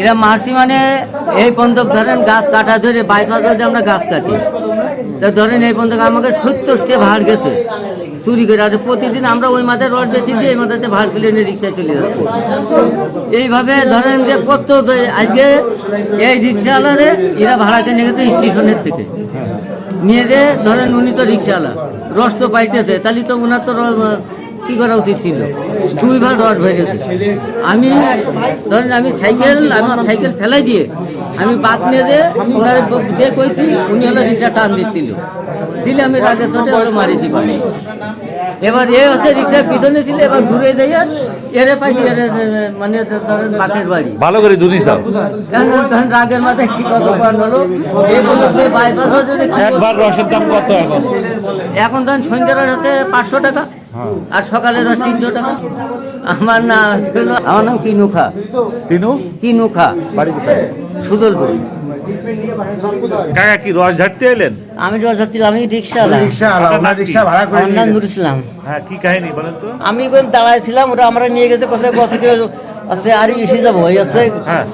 এরা মারছি মানে এই পর্যন্ত ধরেন গাছ কাটা ধরে বাইপাস ধরে আমরা গাছ কাটি। তা ধরেন এই পর্যন্ত আমাকে সত্তরটে ভাড় গেছে। চুরি করে আর প্রতিদিন আমরা ওই মাথায় রড বেশি দিয়ে এই মাথাতে ভাড় ফেলে নিয়ে রিক্সায় চলে যাচ্ছি। এইভাবে ধরেন যে কত আজকে এই রিক্সাওয়ালারে এরা ভাড়াতে নিয়ে গেছে স্টেশনের থেকে। নিয়ে যে ধরেন উনি তো রিক্সাওয়ালা, রস তো পাইতেছে, তাহলে তো ওনার তো কি করা উচিত ছিল? দুই ভাগ রড ভেঙেছে আমি ধরেন আমি সাইকেল আমার সাইকেল ফেলাই দিয়ে আমি বাদ নিয়ে দিয়ে ওনার যে কইছি উনি হলো রিক্সা টান দিচ্ছিল। দিলে আমি রাগে চটে হলো মারিছি পানি এবার এ হচ্ছে রিক্সার পিছনে ছিল এবার ঘুরে দিয়ে এরে পাইছি এরে মানে ধরেন বাকের বাড়ি। ভালো করে ধুনি সাহ তখন তখন রাগের মাথায় কি করব কোন হলো এই বলল তুই বাইপাস একবার রসের দাম কত এখন? এখন ধরেন সন্ধ্যার হচ্ছে পাঁচশো টাকা। আর সকালের রস তিনশো টাকা আমার না ছিল আমার নাম কিনুখা। তিনু? কিনুখা। বাড়ি কোথায়? সুদলপুর। কাকা কি রস ঝাড়তে এলেন? আমি রিক্সা আলা আপনার ওনার নাম রিক্সা ভাড়া করে নিয়ে নাম নুর ইসলাম হ্যাঁ কি কাহিনী বলেন তো? আমি কোন দাঁড়ায় ছিলাম ওরা আমরা নিয়ে গেছে কোথায় আছে আর এসে যাব এই আছে হ্যাঁ।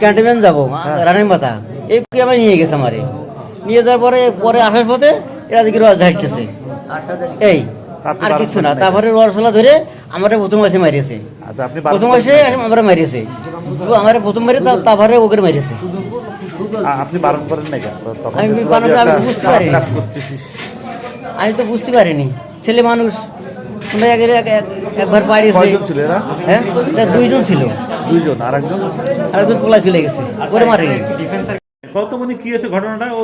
ক্যান্টনমেন্ট যাব রানিং মাথা এই কি আমার নিয়ে গেছে আমারে। নিয়ে যাওয়ার পরে পরে আসার পথে এরা দেখি রস ঝাড়তেছে এই আর কিছু না তারপরে রসলা ধরে আমার প্রথম মাসে মারিয়েছে আচ্ছা প্রথম মাসে আমরা মারিয়েছে তো আমার প্রথম মারি তা- তারপরে ওকে মারিয়েছে আপনি বারণ করেন নাই আমি তো বারণ আমি বুঝতে পারিনি। আমি তো বুঝতে পারিনি। ছেলে মানুষ এক- একবার পাড়িয়েছে ছিল হ্যাঁ? দুইজন ছিল। দুইজন আর একজন আর একজন পোলা চলে গেছে। করে মারেনি কত মানে কি ঘটনাটা? ও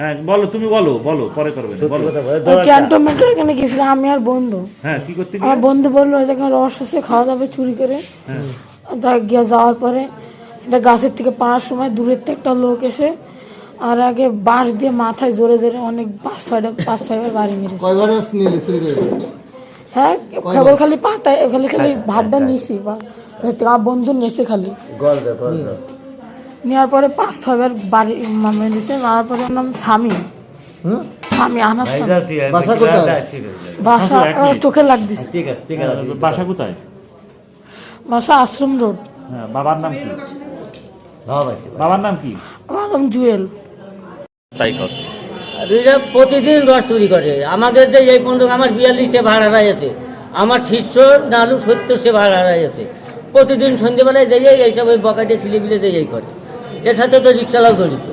হ্যাঁ বলো তুমি বলো বলো পরে করবে বলো। ক্যান্টনমেন্টের এখানে গেছিলাম আমি আর বন্ধু। হ্যাঁ কি করতে আমার বন্ধু বলল রস আছে খাওয়া দাওয়া চুরি করে। হ্যাঁ। তা গিয়ে যাওয়ার পরে এটা গাছের থেকে পাওয়ার সময় দূরের থেকে একটা লোক এসে আর আগে বাঁশ দিয়ে মাথায় জোরে জোরে অনেক পাঁচ ছয়টা পাঁচ ছয়বার বাড়ি মেরেছে। হ্যাঁ কেবল খালি পাতায় খালি খালি ভাতটা নিছি বা বন্ধু নেছে খালি। নেওয়ার পরে পাঁচ ছয়বার বাড়ি মেরেছে মারার পরে নাম স্বামী। স্বামী আনার বাসা কোথায়? বাসা আহ, চোখে লাগতেছে বাসা কোথায়? বাসা আশ্রম রোড। হ্যাঁ বাবার নাম কি? বাবার নাম কি? আমার নাম জুয়েল। তাই কত এরা প্রতিদিন রস চুরি করে। আমাদের যে এই পর্যন্ত আমার বিয়াল্লিশে ভাড়া আছে আমার শিষ্য নালু সত্তরশে ভাড়া আছে প্রতিদিন সন্ধ্যেবেলায় যাইয়ে এইসব ওই বকাটে ছিলিবিলে যাইয়েই করে। এর সাথে তো রিক্সালাও জড়িত।